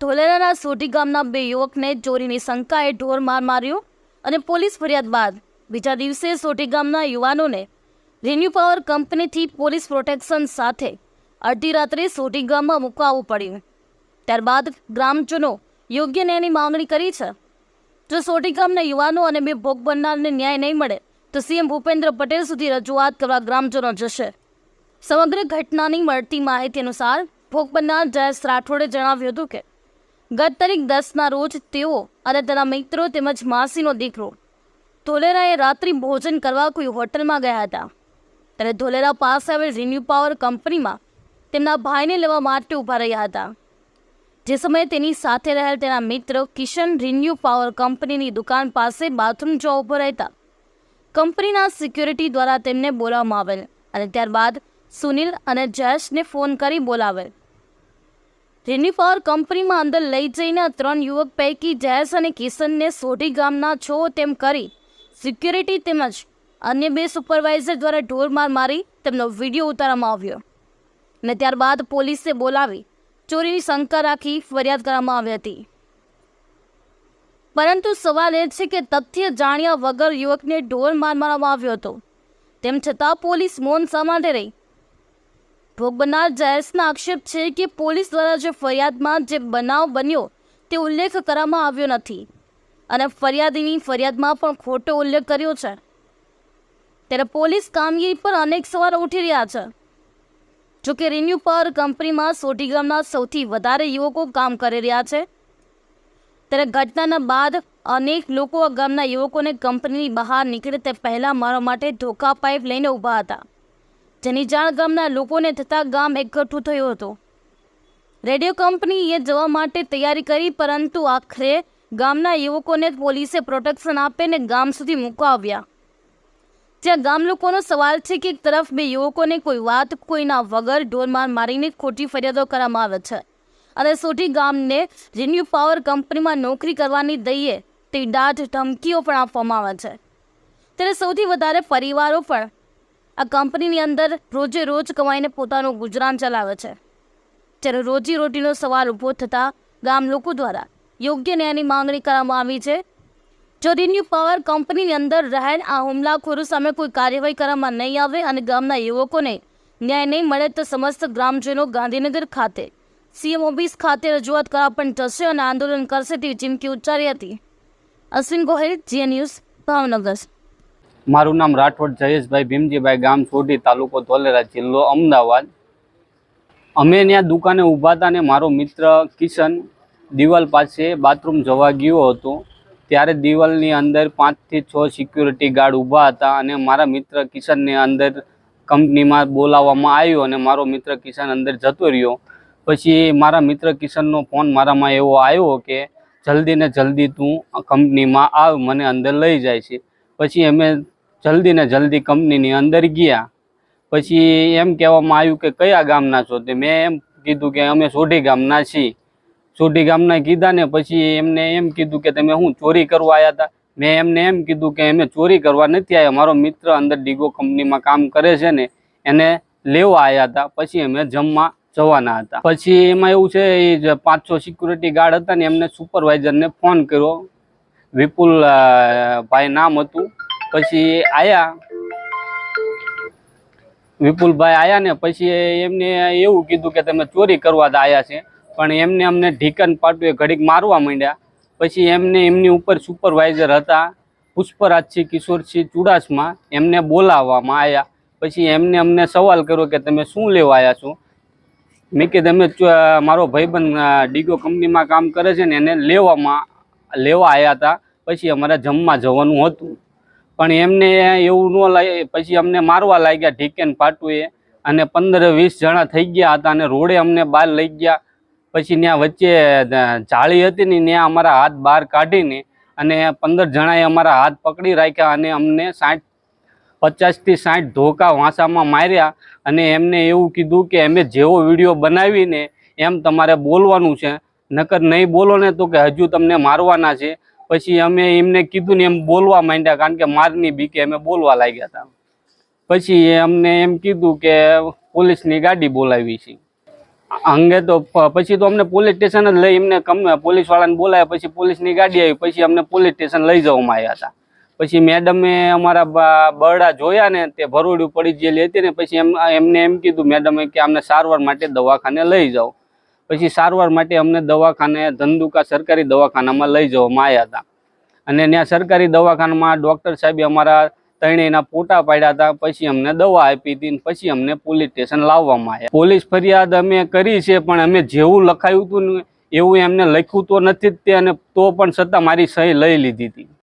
ધોલેરાના સોઢી ગામના બે યુવકને ચોરીની શંકાએ ઢોર માર માર્યો અને પોલીસ ફરિયાદ બાદ બીજા દિવસે સોઢી ગામના યુવાનોને રિન્યુ પાવર કંપનીથી પોલીસ પ્રોટેક્શન સાથે અડધી રાત્રે સોઢી ગામમાં મૂકવું પડ્યું. ત્યારબાદ ગ્રામજનો યોગ્ય ન્યાયની માંગણી કરી છે. જો સોઢી ગામના યુવાનો અને બે ભોગ બનનારને ન્યાય નહીં મળે, તો સીએમ ભૂપેન્દ્ર પટેલ સુધી રજૂઆત કરવા ગ્રામજનો જશે. સમગ્ર ઘટનાની મળતી માહિતી અનુસાર ભોગ બનનાર જયેશ રાઠોડે જણાવ્યું હતું કે ગત તારીખ દસના રોજ તેઓ અને તેના મિત્રો તેમજ માસીનો દીકરો ધોલેરાએ રાત્રિ ભોજન કરવા કોઈ હોટલમાં ગયા હતા. ત્યારે ધોલેરા પાસે આવેલ રિન્યુ પાવર કંપનીમાં તેમના ભાઈને લેવા માટે ઊભા રહ્યા હતા. જે સમયે તેની સાથે રહેલ તેના મિત્ર કિશન રિન્યુ પાવર કંપનીની દુકાન પાસે બાથરૂમ જોવા ઊભો રહેતા કંપનીના સિક્યુરિટી દ્વારા તેમને બોલાવવામાં આવેલ અને ત્યારબાદ સુનિલ અને જયેશને ફોન કરી બોલાવેલ. રિન્યુ કંપનીમાં અંદર લઈ જઈને ત્રણ યુવક પૈકી જયેશ અને કિશનને સોઢી ગામના છો તેમ કરી સિક્યુરિટી તેમજ અન્ય બે સુપરવાઇઝર દ્વારા ઢોરમાર મારી તેમનો વીડિયો ઉતારવામાં આવ્યો. અને ત્યારબાદ પોલીસે બોલાવી ચોરીની શંકા રાખી ફરિયાદ કરવામાં આવી હતી. પરંતુ સવાલ એ છે કે તથ્ય જાણ્યા વગર યુવકને ઢોર માર મારવામાં આવ્યો હતો. તેમ છતાં પોલીસ મૌન શા માટે રહી ભોગ બનનાર જયેશના આક્ષેપ છે કે પોલીસ દ્વારા જે ફરિયાદમાં જે બનાવ બન્યો તે ઉલ્લેખ કરવામાં આવ્યો નથી. અને ફરિયાદીની ફરિયાદમાં પણ ખોટો ઉલ્લેખ કર્યો છે. ત્યારે પોલીસ કામગીરી પર અનેક સવાલ ઉઠી રહ્યા છે. જોકે રિન્યુ પાવર કંપનીમાં સોઢી ગામના સૌથી વધારે યુવકો કામ કરી રહ્યા છે. ત્યારે ઘટનાના બાદ અનેક લોકો ગામના યુવકોને કંપનીની બહાર નીકળે તે પહેલાં મારા માટે ધોકા પાઇપ લઈને ઊભા હતા. જેની જાણ ગામના લોકોને થતાં ગામ એકઠું થયું હતું. રેડિયો કંપનીએ જવા માટે તૈયારી કરી, પરંતુ આખરે ગામના યુવકોને પોલીસે પ્રોટેક્શન આપીને ગામ સુધી મૂકવા આવ્યા જ્યાં ગામ લોકોનો સવાલ છે કે એક તરફ બે યુવકોને કોઈ વાત કોઈના વગર ઢોરમાર મારીને ખોટી ફરિયાદો કરવામાં આવે છે અને સોઢી ગામને રિન્યુ પાવર કંપનીમાં નોકરી કરવાની દઈએ તે દાઢ ધમકીઓ પણ આપવામાં આવે છે. ત્યારે સૌથી વધારે પરિવારો પણ આ કંપનીની અંદર રોજે રોજ કમાઈને પોતાનું ગુજરાન ચલાવે છે. જ્યારે રોજી રોટીનો સવાલ ઊભો થતાં ગામ લોકો દ્વારા યોગ્ય ન્યાયની માંગણી કરવામાં આવી છે. જો રિન્યુ પાવર કંપનીની અંદર રહેલ આ હુમલાખોરો સામે કોઈ કાર્યવાહી કરવામાં નહીં આવે અને ગામના યુવકોને ન્યાય નહીં મળે તો સમસ્ત ગ્રામજનો ગાંધીનગર ખાતે સીએમ ઓફિસ ખાતે રજૂઆત કરવા પણ જશે અને આંદોલન કરશે તેવી ચીમકી ઉચ્ચારી હતી. અશ્વિન ગોહિલ જીએ ન્યૂઝ, ભાવનગર. મારું નામ રાઠોડ જયેશભાઈ ભીમજીભાઈ ગામ સોઢી, તાલુકો ધોલેરા જિલ્લો અમદાવાદ. અમે ત્યાં દુકાને ઊભા હતા ને મારો મિત્ર કિશન દિવાલ પાસે બાથરૂમ જવા ગયો હતો. ત્યારે દિવાલની અંદર પાંચથી છ સિક્યુરિટી ગાર્ડ ઊભા હતા અને મારા મિત્ર કિશનને અંદર કંપનીમાં બોલાવવામાં આવ્યો અને મારો મિત્ર કિશન અંદર જતો રહ્યો. પછી મારા મિત્ર કિશનનો ફોન મારામાં એવો આવ્યો કે, જલ્દી ને જલ્દી તું કંપનીમાં આવ, મને અંદર લઈ જાય છે. પછી અમે જલ્દી ને જલ્દી કંપનીની અંદર ગયા. પછી એમ કહેવામાં આવ્યું કે કયા ગામના છો તે મેં એમ કીધું કે અમે સોઢી ગામના છીએ. સોઢી ગામના કીધા ને પછી એમને એમ કીધું કે તમે હું ચોરી કરવા આવ્યા હતા મેં એમને એમ કીધું કે અમે ચોરી કરવા નથી આવ્યા મારો મિત્ર અંદર ડીગો કંપનીમાં કામ કરે છે ને, એને લેવા આવ્યા હતા પછી અમે જમવા જવાના હતા. પછી એમાં એવું છે, એ જે પાંચ છ સિક્યુરિટી ગાર્ડ હતા ને એમને સુપરવાઇઝરને ફોન કર્યો. વિપુલ ભાઈ નામ હતું. પછી આયા. વિપુલભાઈ આયા ને પછી એમને એવું કીધું કે તમે ચોરી કરવા આયા છે. પણ એમને અમને ઢીકન પાટુએ ઘડીક મારવા માંડ્યા. પછી એમને એમની ઉપર સુપરવાઇઝર હતા. પુષ્પરાજસિંહ કિશોરસિંહ ચુડાસમા એમને બોલાવવામાં આવ્યા પછી એમને અમને સવાલ કર્યો કે તમે શું લેવા આવ્યા છો? મેં કે તમે મારો ભાઈબંધ ડીગો કંપનીમાં કામ કરે છે ને એને લેવામાં, લેવા આવ્યા હતા. પછી અમારે જમવા જવાનું હતું. પણ એમને એવું ન લાગે. પછી અમને મારવા લાગ્યા ઢીકેન પાટુએ અને પંદર વીસ જણા થઈ ગયા હતા અને રોડે અમને બહાર લઈ ગયા. પછી ત્યાં વચ્ચે જાળી હતી ને ત્યાં અમારા હાથ બહાર કાઢીને અને પંદર જણાએ અમારા હાથ પકડી રાખ્યા અને અમને સાઠ, પચાસથી સાઠ ધોકા વાંસામાં માર્યા અને એમને એવું કીધું કે અમે જેવો વીડિયો બનાવીને એમ તમારે બોલવાનું છે. નકર નહીં બોલો ને તો કે હજુ તમને મારવાના છે. પછી અમે એમને કીધું ને એમ બોલવા માંડ્યા કારણ કે મારની બીકે અમે બોલવા લાગ્યા હતા. પછી અમને એમ કીધું કે પોલીસની ગાડી બોલાવી છે. અંગે તો પછી તો અમને પોલીસ સ્ટેશન જ લઈ એમને પોલીસ વાળાને બોલાયા પછી પોલીસની ગાડી આવી, પછી અમને પોલીસ સ્ટેશન લઈ જવામાં આવ્યા હતા. પછી મેડમે અમારા બરડા જોયા ને તે ભરોડું પડી ગયેલી હતી ને, પછી એમ, એમને એમ કીધું મેડમે કે અમને સારવાર માટે દવાખાને લઈ જાઓ. પછી સારવાર માટે અમને દવાખાને, ધંધુકા સરકારી દવાખાનામાં લઈ જવામાં આવ્યા હતા. અને ત્યાં સરકારી દવાખાનામાં ડૉક્ટર સાહેબે અમારા ત્રણેયના ફોટા પાડ્યા હતા, પછી અમને દવા આપી હતી પછી અમને પોલીસ સ્ટેશન લાવવામાં આવ્યા. પોલીસ ફરિયાદ અમે કરી છે, પણ અમે જેવું લખાયું હતું એવું એમને લખ્યું તો નથી જ તે અને તો પણ છતાં મારી સહી લઈ લીધી હતી.